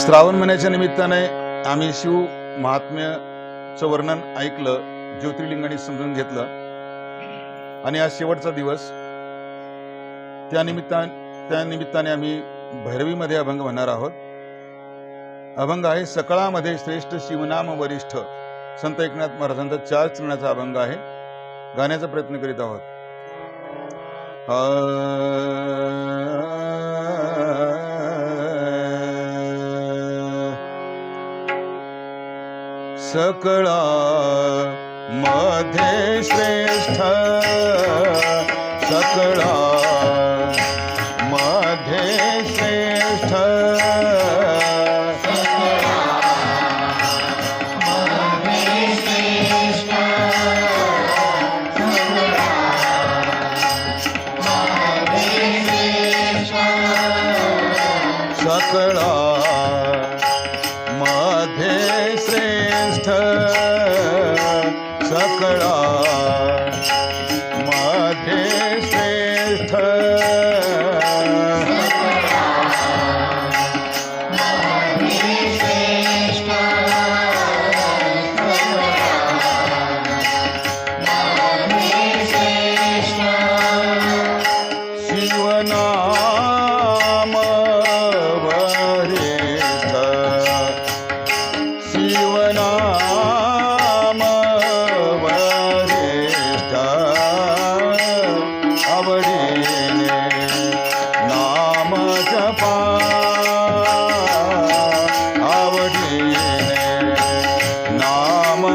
श्रावण महिन्याच्या निमित्ताने आम्ही शिव महात्म्याचं वर्णन ऐकलं ज्योतिर्लिंगाने समजून घेतलं. आणि आज शेवटचा दिवस. त्या निमित्ता त्या निमित्ताने आम्ही भैरवीमध्ये अभंग म्हणणार आहोत. अभंग आहे सकाळामध्ये श्रेष्ठ शिवनाम वरिष्ठ. संत एकनाथ महाराजांचा चार चरणाचा अभंग आहे. गाण्याचा प्रयत्न करीत आहोत. सकळा मध्ये श्रेष्ठ सकळा.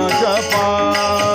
जपा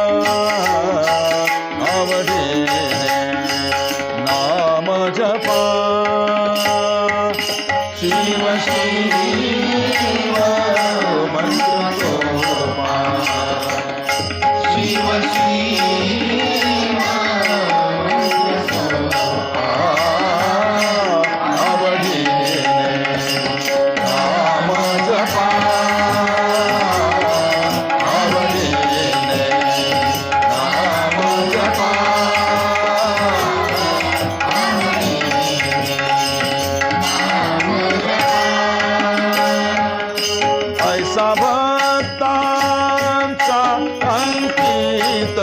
ऐसा भक्तांचा अंकित.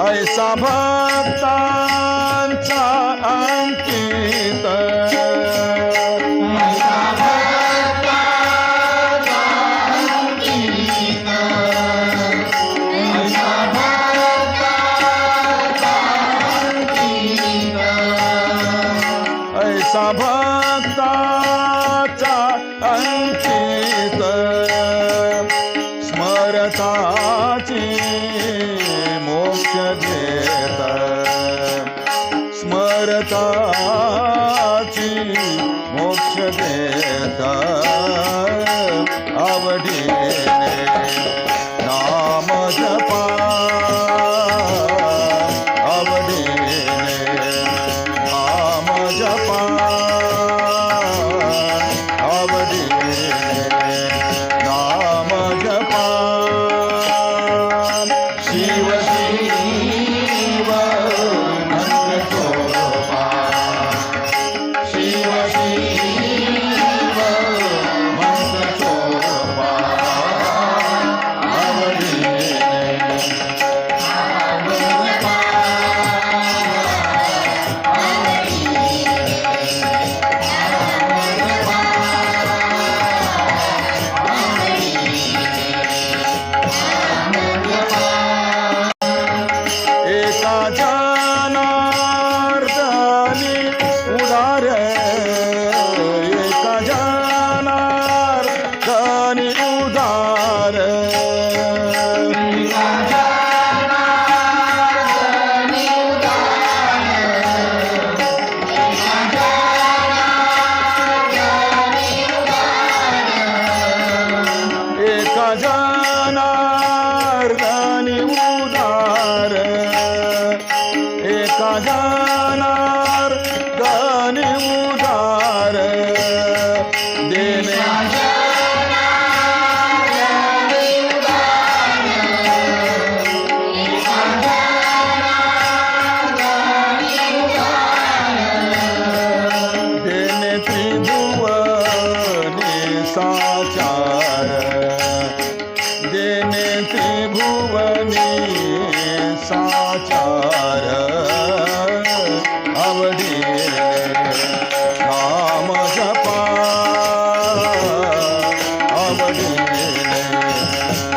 ऐसा भक्तांचा मोक्ष देता अवधि वरदान उदार। एकाधार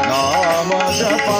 నామ జపా